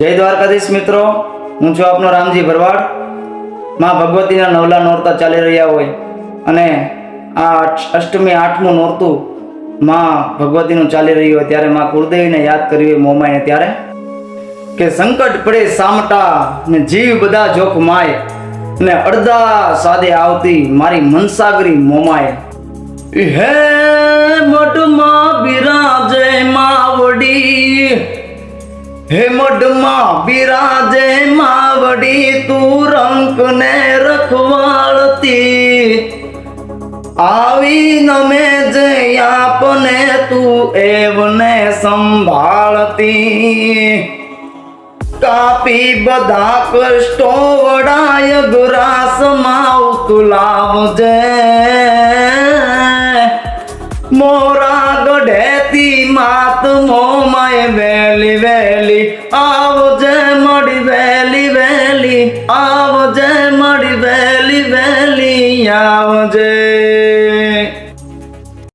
જય દ્વારકાધીશ મિત્રો. હું છું આપનો રામજી ભરવાડ. માં ભગવતીના નવલા નોરતા ચાલી રહ્યા હોય અને આ અષ્ટમી, આઠમું નોરતું માં ભગવતીનું ચાલી રહ્યું હોય ત્યારે માં કુળદેવીને યાદ કરવી મોમાએ ત્યારે કે સંકટ પડે સામટા ને જીવ બધા જોખ માય ને અડધા સાદે આવતી મારી મનસાગરી મોમાય હે હે મઢમાં બિરાજે માવડી, તું રંક ને રખવાળતી આવી નમે જે આપને, તું એવને સંભાળતી. કાપી બધા કષ્ટો વડાય মোরা গডেতি মাত মোমায় বেলি বেলি আব যে মরি বেলি বেলি আব যে মরি বেলি বেলি আব যে